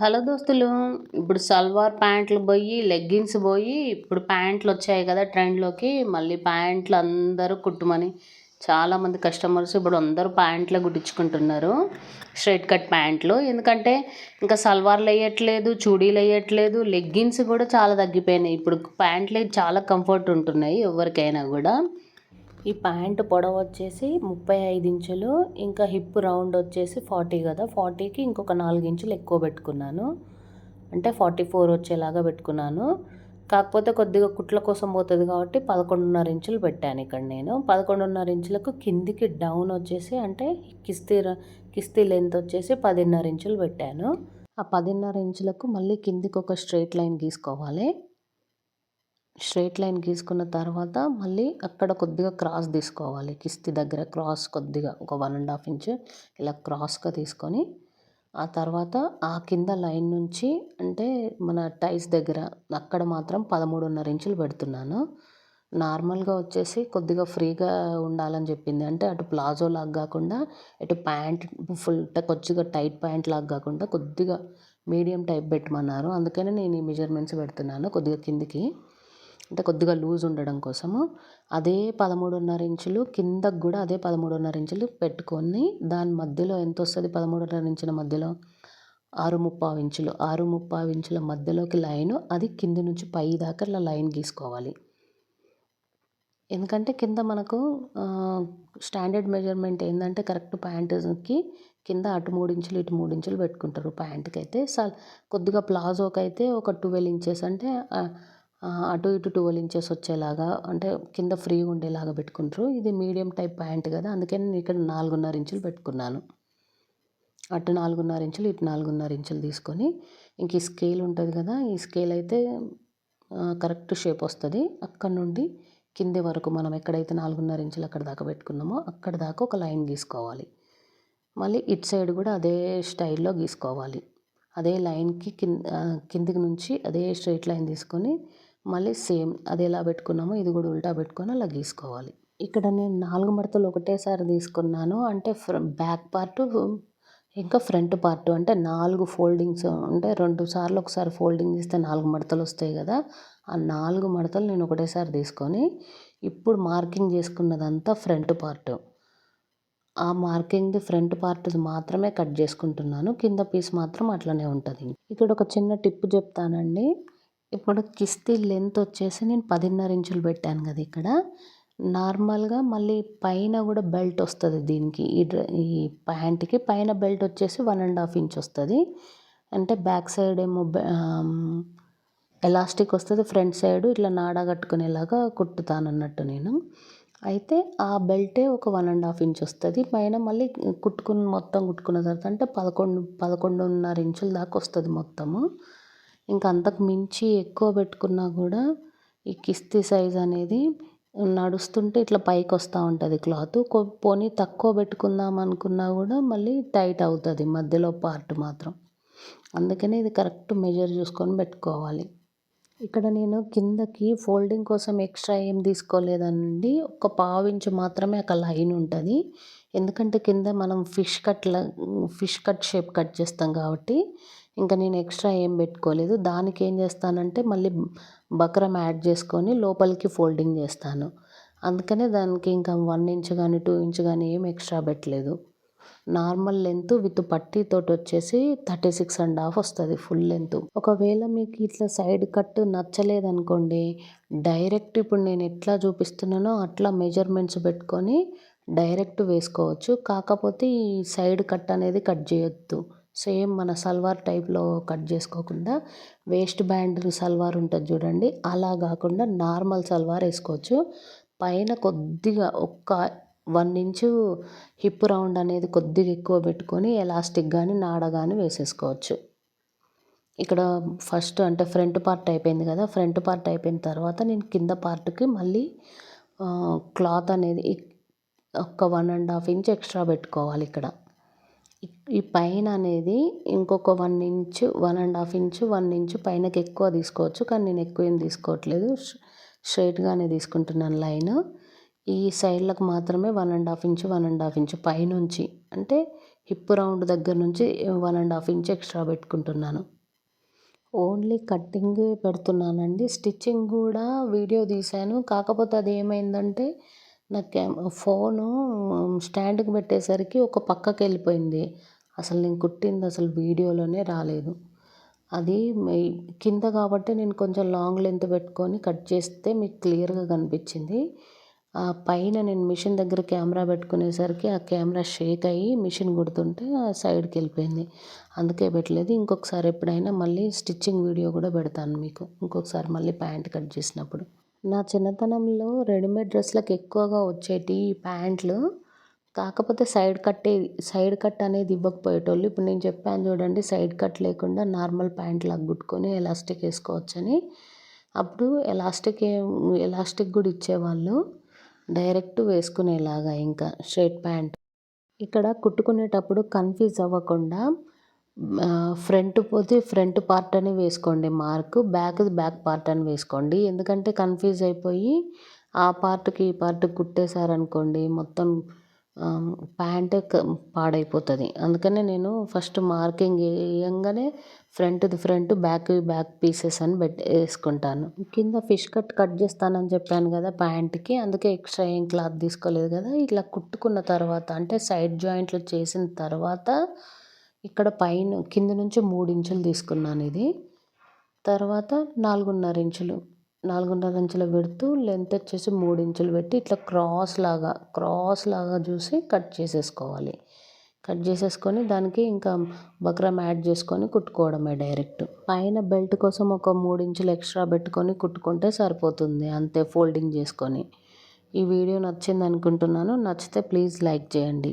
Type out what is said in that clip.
Hello దోస్తులు ఇప్పుడు సల్వార్ ప్యాంట్లు పోయి లెగ్గిన్స్ పోయి ఇప్పుడు ప్యాంట్లు వచ్చాయి కదా ట్రెండ్లోకి మళ్ళీ ప్యాంట్లు అందరూ కుట్టుమని చాలామంది కస్టమర్స్ ఇప్పుడు అందరూ ప్యాంట్లు కుట్టించుకుంటున్నారు స్ట్రైట్ కట్ ప్యాంట్లు. ఎందుకంటే ఇంకా సల్వార్లు వేయట్లేదు చూడీలు వేయట్లేదు లెగ్గిన్స్ కూడా చాలా తగ్గిపోయినాయి. ఇప్పుడు ప్యాంట్లు చాలా కంఫర్ట్ ఉంటున్నాయి ఎవరికైనా కూడా. ఈ ప్యాంట్ పొడవు వచ్చేసి ముప్పై ఐదు ఇంచులు ఇంకా హిప్ రౌండ్ వచ్చేసి ఫార్టీ కదా. ఫార్టీకి ఇంకొక నాలుగు ఇంచులు ఎక్కువ పెట్టుకున్నాను. అంటే ఫార్టీ ఫోర్ వచ్చేలాగా పెట్టుకున్నాను. కాకపోతే కొద్దిగా కుట్ల కోసం పోతుంది కాబట్టి పదకొండున్నర ఇంచులు పెట్టాను ఇక్కడ నేను. పదకొండున్నర ఇంచులకు కిందికి డౌన్ వచ్చేసి అంటే కిస్తీ కిస్తీ లెంత్ వచ్చేసి పదిన్నర ఇంచులు పెట్టాను. ఆ పదిన్నర ఇంచులకు మళ్ళీ కిందికి ఒక స్ట్రైట్ లైన్ గీసుకోవాలి. స్ట్రైట్ లైన్ గీసుకున్న తర్వాత మళ్ళీ అక్కడ కొద్దిగా క్రాస్ తీసుకోవాలి. కిస్తీ దగ్గర క్రాస్ కొద్దిగా ఒక వన్ అండ్ హాఫ్ ఇంచ్ ఇలా క్రాస్గా తీసుకొని ఆ తర్వాత ఆ కింద లైన్ నుంచి అంటే మన టైస్ దగ్గర అక్కడ మాత్రం పదమూడున్నర ఇంచులు పెడుతున్నాను. నార్మల్గా వచ్చేసి కొద్దిగా ఫ్రీగా ఉండాలని చెప్పింది. అంటే అటు ప్లాజో లాగా కాకుండా ఇటు ప్యాంట్ ఫుల్ కొద్దిగా టైట్ ప్యాంట్ లాగా కాకుండా కొద్దిగా మీడియం టైప్ పెట్టమన్నారు. అందుకనే నేను ఈ మెజర్మెంట్స్ పెడుతున్నాను కొద్దిగా కిందికి. అంటే కొద్దిగా లూజ్ ఉండడం కోసము అదే పదమూడున్నర ఇంచులు కిందకు కూడా అదే పదమూడున్నర ఇంచులు పెట్టుకొని దాని మధ్యలో ఎంత వస్తుంది పదమూడున్నర ఇంచుల మధ్యలో? ఆరు ముప్పావు ఇంచులు. ఆరు ముప్పావు ఇంచుల మధ్యలోకి లైన్ అది కింద నుంచి పై దాకా ఇలా లైన్ గీసుకోవాలి. ఎందుకంటే కింద మనకు స్టాండర్డ్ మెజర్మెంట్ ఏంటంటే కరెక్ట్ ప్యాంటుకి కింద అటు మూడు ఇంచులు ఇటు మూడు ఇంచులు పెట్టుకుంటారు ప్యాంట్కి అయితే కొద్దిగా ప్లాజోకి అయితే ఒక ట్వెల్వ్ ఇంచెస్ అంటే అటు ఇటు ట్వెల్వ్ ఇంచెస్ వచ్చేలాగా అంటే కింద ఫ్రీగా ఉండేలాగా పెట్టుకుంటారు. ఇది మీడియం టైప్ ప్యాంట్ కదా అందుకని నేను ఇక్కడ నాలుగున్నర ఇంచులు పెట్టుకున్నాను. అటు నాలుగున్నర ఇంచులు ఇటు నాలుగున్నర ఇంచులు తీసుకొని ఇంక ఈ స్కేల్ ఉంటుంది కదా ఈ స్కేల్ అయితే కరెక్ట్ షేప్ వస్తుంది. అక్కడ నుండి కింది వరకు మనం ఎక్కడైతే నాలుగున్నర ఇంచులు అక్కడ దాకా పెట్టుకున్నామో అక్కడ దాకా ఒక లైన్ గీసుకోవాలి. మళ్ళీ ఇటు సైడ్ కూడా అదే స్టైల్లో గీసుకోవాలి. అదే లైన్కి కింద కిందికి నుంచి అదే స్ట్రైట్ లైన్ తీసుకొని మళ్ళీ సేమ్ అది ఎలా పెట్టుకున్నామో ఇది కూడా ఉల్టా పెట్టుకొని అలా గీసుకోవాలి. ఇక్కడ నేను నాలుగు మడతలు ఒకటేసారి తీసుకున్నాను. అంటే బ్యాక్ పార్ట్ ఇంకా ఫ్రంట్ పార్ట్ అంటే నాలుగు ఫోల్డింగ్స్ అంటే రెండు సార్లు ఒకసారి ఫోల్డింగ్ చేస్తే నాలుగు మడతలు వస్తాయి కదా. ఆ నాలుగు మడతలు నేను ఒకటేసారి తీసుకొని ఇప్పుడు మార్కింగ్ చేసుకున్నదంతా ఫ్రంట్ పార్ట్. ఆ మార్కింగ్ది ఫ్రంట్ పార్ట్ మాత్రమే కట్ చేసుకుంటున్నాను. కింద పీస్ మాత్రం అట్లనే ఉంటుంది. ఇక్కడ ఒక చిన్న టిప్ చెప్తానండి. ఇప్పుడు కిస్తీ లెంత్ వచ్చేసి నేను పదిన్నర ఇంచులు పెట్టాను కదా ఇక్కడ. నార్మల్గా మళ్ళీ పైన కూడా బెల్ట్ వస్తుంది దీనికి. ఈ ఈ ప్యాంట్కి పైన బెల్ట్ వచ్చేసి వన్ అండ్ హాఫ్ ఇంచ్ వస్తుంది. అంటే బ్యాక్ సైడ్ ఏమో ఎలాస్టిక్ వస్తుంది ఫ్రంట్ సైడ్ ఇట్లా నాడా కట్టుకునేలాగా కుట్టుతాను అన్నట్టు నేను. అయితే ఆ బెల్టే ఒక వన్ అండ్ హాఫ్ ఇంచ్ వస్తుంది. పైన మళ్ళీ కుట్టుకుని మొత్తం కుట్టుకున్న తర్వాత అంటే పదకొండు పదకొండున్నర ఇంచుల దాకా వస్తుంది మొత్తము. ఇంకా అంతకు మించి ఎక్కువ పెట్టుకున్నా కూడా ఈ కిస్తీ సైజ్ అనేది నడుస్తుంటే ఇట్లా పైకి వస్తూ ఉంటుంది క్లాత్. పోనీ తక్కువ పెట్టుకుందాం అనుకున్నా కూడా మళ్ళీ టైట్ అవుతుంది మధ్యలో పార్ట్ మాత్రం. అందుకనే ఇది కరెక్ట్ మెజర్ చూసుకొని పెట్టుకోవాలి. ఇక్కడ నేను కిందకి ఫోల్డింగ్ కోసం ఎక్స్ట్రా ఏం తీసుకోలేదండి. ఒక పావించు మాత్రమే అక్కడ లైన్ ఉంటుంది. ఎందుకంటే కింద మనం ఫిష్ కట్ల ఫిష్ కట్ షేప్ కట్ చేస్తాం కాబట్టి ఇంకా నేను ఎక్స్ట్రా ఏం పెట్టుకోలేదు. దానికి ఏం చేస్తానంటే మళ్ళీ బక్రం యాడ్ చేసుకొని లోపలికి ఫోల్డింగ్ చేస్తాను. అందుకనే దానికి ఇంకా వన్ ఇంచ్ కానీ టూ ఇంచ్ కానీ ఏం ఎక్స్ట్రా పెట్టలేదు. నార్మల్ లెంత్ విత్ పట్టీతోటి వచ్చేసి థర్టీ సిక్స్ అండ్ హాఫ్ వస్తుంది ఫుల్ లెంత్. ఒకవేళ మీకు ఇట్లా సైడ్ కట్ నచ్చలేదనుకోండి డైరెక్ట్ ఇప్పుడు నేను ఎట్లా చూపిస్తున్నానో అట్లా మెజర్మెంట్స్ పెట్టుకొని డైరెక్ట్ వేసుకోవచ్చు. కాకపోతే ఈ సైడ్ కట్ అనేది కట్ చేయొద్దు. సేమ్ మన సల్వార్ టైప్లో కట్ చేసుకోకుండా వేస్ట్ బ్యాండ్ సల్వార్ ఉంటుంది చూడండి. అలా కాకుండా నార్మల్ సల్వార్ వేసుకోవచ్చు. పైన కొద్దిగా ఒక్క వన్ ఇంచు హిప్ రౌండ్ అనేది కొద్దిగా ఎక్కువ పెట్టుకొని ఎలాస్టిక్ కానీ నాడ కానీ వేసేసుకోవచ్చు. ఇక్కడ ఫస్ట్ అంటే ఫ్రంట్ పార్ట్ అయిపోయింది కదా ఫ్రంట్ పార్ట్ అయిపోయిన తర్వాత నేను కింద పార్ట్కి మళ్ళీ క్లాత్ అనేది ఒక one and half inch extra పెట్టుకోవాలి ఇక్కడ. ఈ పైన అనేది ఇంకొక one inch one and half inch one inch పైనకి ఎక్కువ తీసుకోవచ్చు. కానీ నేను ఎక్కువ ఏం తీసుకోవట్లేదు. స్ట్రైట్గానే తీసుకుంటున్నాను లైన్. ఈ సైడ్లకు మాత్రమే one and half inch one and half inch పైనుంచి అంటే హిప్ రౌండ్ దగ్గర నుంచి one and half inch extra పెట్టుకుంటున్నాను. ఓన్లీ కట్టింగ్ పెడుతున్నానండి. స్టిచ్చింగ్ కూడా వీడియో తీశాను. కాకపోతే అది ఏమైందంటే నా క్యామ్ ఫోను స్టాండ్కి పెట్టేసరికి ఒక పక్కకి వెళ్ళిపోయింది అసలు నేను కుట్టింది అసలు వీడియోలోనే రాలేదు. అది కింద కాబట్టి నేను కొంచెం లాంగ్ లెంత్ పెట్టుకొని కట్ చేస్తే మీకు క్లియర్గా కనిపించింది. ఆ పైన నేను మిషన్ దగ్గర కెమెరా పెట్టుకునేసరికి ఆ కెమెరా షేక్ అయ్యి మిషన్ కుడుతుంటే ఆ సైడ్కి వెళ్ళిపోయింది అందుకే పెట్టలేదు. ఇంకొకసారి ఎప్పుడైనా మళ్ళీ స్టిచ్చింగ్ వీడియో కూడా పెడతాను మీకు. ఇంకొకసారి మళ్ళీ ప్యాంట్ కట్ చేసినప్పుడు. నా చిన్నతనంలో రెడీమేడ్ డ్రెస్లకు ఎక్కువగా వచ్చేటి ప్యాంట్లు. కాకపోతే సైడ్ కట్టే సైడ్ కట్ అనేది ఇవ్వకపోయేటోళ్ళు. ఇప్పుడు నేను చెప్పాను చూడండి సైడ్ కట్ లేకుండా నార్మల్ ప్యాంట్ లాగా కుట్టుకొని ఎలాస్టిక్ వేసుకోవచ్చని. అప్పుడు ఎలాస్టిక్ ఎలాస్టిక్ కూడా ఇచ్చేవాళ్ళు. డైరెక్ట్ వేసుకునేలాగా ఇంకా స్ట్రైట్ ప్యాంట్. ఇక్కడ కుట్టుకునేటప్పుడు కన్ఫ్యూజ్ అవ్వకుండా ఫ్రంట్ పోతే ఫ్రంట్ పార్ట్ అని వేసుకోండి. మార్క్ బ్యాక్ బ్యాక్ పార్ట్ అని వేసుకోండి. ఎందుకంటే కన్ఫ్యూజ్ అయిపోయి ఆ పార్ట్కి ఈ పార్ట్ కుట్టేశారనుకోండి మొత్తం ప్యాంట్ పాడైపోతుంది. అందుకనే నేను ఫస్ట్ మార్కింగ్ వేయంగానే ఫ్రంట్ది ఫ్రంట్ బ్యాక్ బ్యాక్ పీసెస్ అని పెట్టి వేసుకుంటాను. కింద ఫిష్ కట్ కట్ చేస్తానని చెప్పాను కదా ప్యాంట్కి అందుకే ఎక్స్ట్రా ఏం క్లాత్ తీసుకోలేదు కదా. ఇట్లా కుట్టుకున్న తర్వాత అంటే సైడ్ జాయింట్లు చేసిన తర్వాత ఇక్కడ పైన కింద నుంచి మూడు ఇంచులు తీసుకున్నాను ఇది. తర్వాత నాలుగున్నర ఇంచులు నాలుగున్నర ఇంచుల పెడుతూ లెంత్ వచ్చేసి మూడు ఇంచులు పెట్టి ఇట్లా క్రాస్ లాగా క్రాస్ లాగా చూసి కట్ చేసేసుకోవాలి. కట్ చేసేసుకొని దానికి ఇంకా బక్రం యాడ్ చేసుకొని కుట్టుకోవడమే డైరెక్ట్. పైన బెల్ట్ కోసం ఒక మూడు ఇంచులు ఎక్స్ట్రా పెట్టుకొని కుట్టుకుంటే సరిపోతుంది అంతే ఫోల్డింగ్ చేసుకొని. ఈ వీడియో నచ్చింది అనుకుంటున్నాను నచ్చితే ప్లీజ్ లైక్ చేయండి.